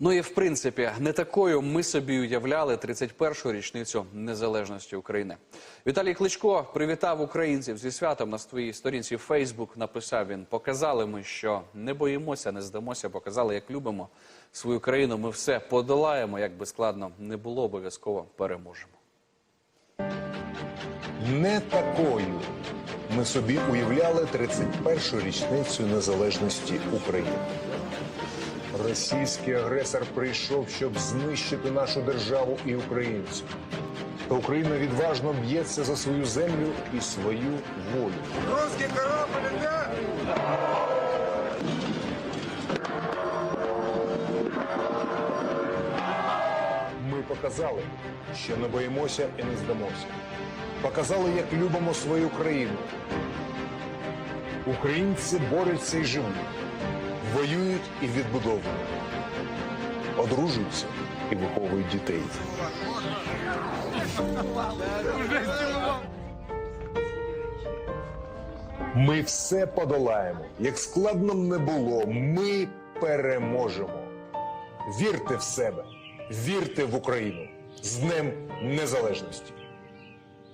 Ну і в принципі, не такою ми собі уявляли 31-ю річницю незалежності України. Віталій Кличко привітав українців зі святом на своїй сторінці Фейсбук. Написав він: показали ми, що не боїмося, не здамося. Показали, як любимо свою країну. Ми все подолаємо. Як би складно не було, обов'язково переможемо. Не такою ми собі уявляли 31-ю річницю незалежності України. Російський агресор прийшов, щоб знищити нашу державу і українців. Та Україна відважно б'ється за свою землю і свою волю. Русский корабль, да? Ми показали, що не боїмося і не здамося. Показали, як любимо свою країну. Українці борються і живуть, воюють і відбудовують, одружуються і виховують дітей. Ми все подолаємо. Як складно не було, ми переможемо. Вірте в себе, вірте в Україну з Днем Незалежності.